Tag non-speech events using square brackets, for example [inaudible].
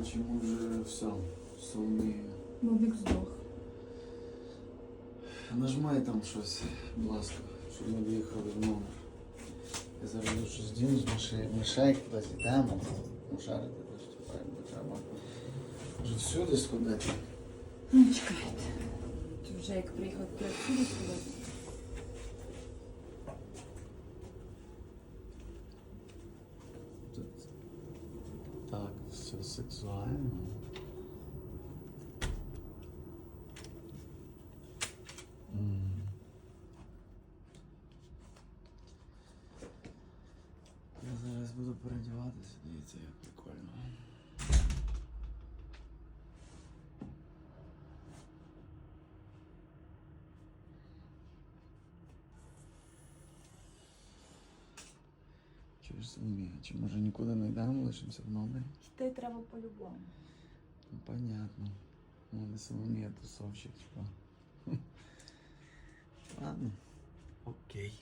коротше, ми вже все, Соломія. Бобік здох. Нажмай там щось, будь ласка, щоб ми доїхали в номер. Я зараз щось діну з мишей. Мишей кудись йдемо. Шарити десь чіпаємо, бо треба. Вже всюди сходити. Ну, чекайте. Ти вже як приїхав, то сюди так, все сексуально. Я зараз буду переодіватися, дивіться, як Чуєш, Соломія, чи може нікуди не йдемо, лишимося в номері? Ти треба по-любому. Ну, понятно. Ну, не Соломія, тусовщик, типа. [laughs] Ладно. Окей.